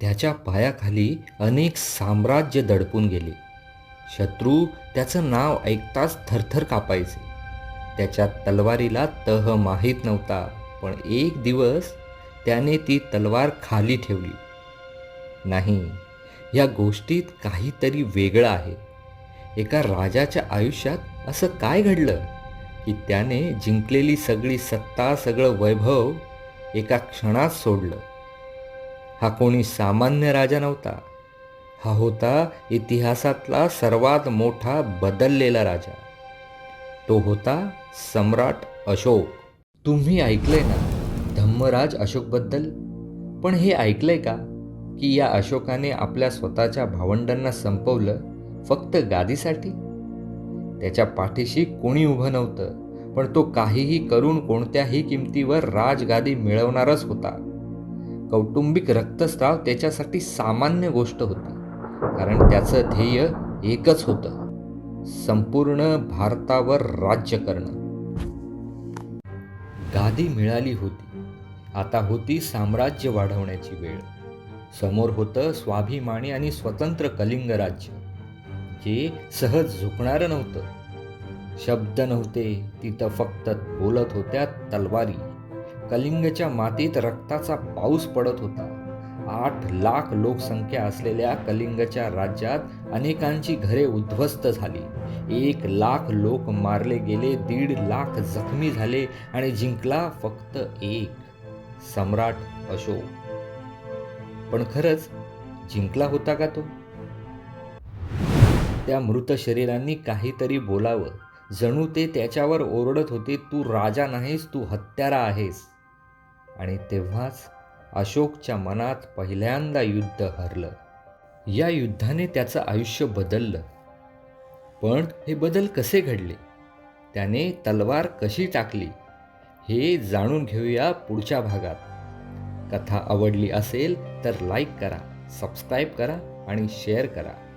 त्याच्या पायाखाली अनेक साम्राज्य दडपून गेले. शत्रू त्याचं नाव ऐकताच थरथर कापायचे. त्याच्या तलवारीला तह माहीत नव्हता पण एक दिवस त्याने ती तलवार खाली ठेवली. नाही या गोष्टीत काहीतरी वेगळं आहे. एका राजाच्या आयुष्यात असं काय घडलं? की त्याने जिंकलेली सगळी सत्ता सगळं वैभव एका क्षणात सोडलं. हा कोणी सामान्य राजा नव्हता. हा होता इतिहासातला सर्वात मोठा बदललेला राजा. तो होता सम्राट अशोक. तुम्ही ऐकलंय ना धम्मराज अशोकबद्दल? पण हे ऐकलंय का की या अशोकाने आपल्या स्वतःच्या भावंडांना संपवलं फक्त गादीसाठी? त्याच्या पाठीशी कोणी उभं नव्हतं पण तो काहीही करून कोणत्याही किमतीवर राजगादी मिळवणारच होता. कौटुंबिक रक्तस्राव त्याच्यासाठी सामान्य गोष्ट होती. कारण त्याचं ध्येय एकच होतं. संपूर्ण भारतावर राज्य करणं. गादी मिळाली होती. आता होती साम्राज्य वाढवण्याची वेळ. समोर होतं स्वाभिमानी आणि स्वतंत्र कलिंग राज्य. जे सहज झुकणारं नव्हतं. शब्द नव्हते तिथं फक्त बोलत होत्या तलवारी. कलिंगच्या मातीत रक्ताचा पाऊस पडत होता. आठ लाख लोकसंख्या असलेल्या कलिंगच्या राज्यात अनेकांची घरे उद्ध्वस्त झाली. एक लाख लोक मारले गेले दीड लाख जखमी झाले आणि जिंकला फक्त एक सम्राट अशोक. पण खरंच जिंकला होता का तो? त्या मृत शरीरांनी काहीतरी बोलावं. जणू ते त्याच्यावर ओरडत होते तू राजा नाहीस तू हत्यारा आहेस. आणि तेव्हाच अशोकच्या मनात पहिल्यांदा युद्ध हरलं. या युद्धाने त्याचं आयुष्य बदललं. पण हे बदल कसे घडले? त्याने तलवार कशी टाकली? हे जाणून घेऊया पुढच्या भागात. कथा आवडली असेल तर लाईक करा सबस्क्राईब करा आणि शेअर करा.